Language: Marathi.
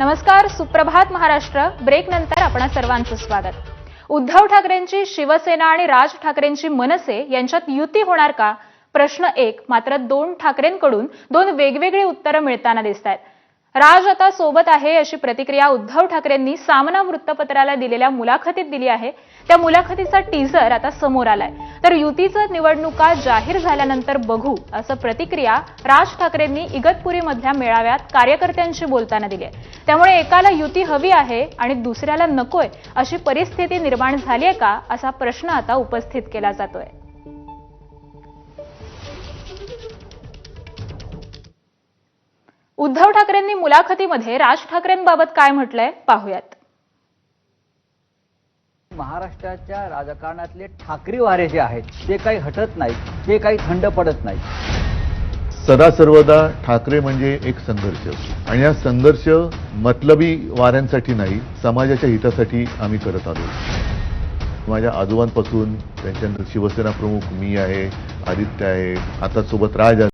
नमस्कार सुप्रभात महाराष्ट्र. ब्रेक नंतर आपणा सर्वांचं स्वागत. उद्धव ठाकरेंची शिवसेना आणि राज ठाकरेंची मनसे यांच्यात युती होणार का? प्रश्न एक मात्र दोन ठाकरेंकडून दोन वेगवेगळी उत्तरं मिळताना दिसत आहेत राज आता सोबत आहे अशी प्रतिक्रिया उद्धव ठाकरेंनी सामना वृत्तपत्राला दिलेल्या मुलाखतीत दिली आहे. त्या मुलाखतीचा टीझर आता समोर आलाय. तर युतीचं निवडणुका जाहीर झाल्यानंतर बघू असं प्रतिक्रिया राज ठाकरेंनी इगतपुरीमधल्या मेळाव्यात कार्यकर्त्यांशी बोलताना दिली आहे. त्यामुळे एकाला युती हवी आहे आणि दुसऱ्याला नकोय अशी परिस्थिती निर्माण झालीय का असा प्रश्न आता उपस्थित केला जातोय. उद्धव ठाकरेंनी मुलाखतीमध्ये राज ठाकरेंबाबत काय म्हटलंय पाहूयात. महाराष्ट्राच्या राजकारणातले ठाकरी वारे जे आहेत ते काही हटत नाहीत ते काही थंड पडत नाहीत. सदा सर्वदा ठाकरे म्हणजे एक संघर्ष. आणि हा संघर्ष मतलबी वाऱ्यांसाठी नाही समाजाच्या हितासाठी आम्ही करत आलो. माझ्या आजोबांपासून त्यांच्यानंतर शिवसेना प्रमुख मी आहे आदित्य आहे आता सोबत राज आहे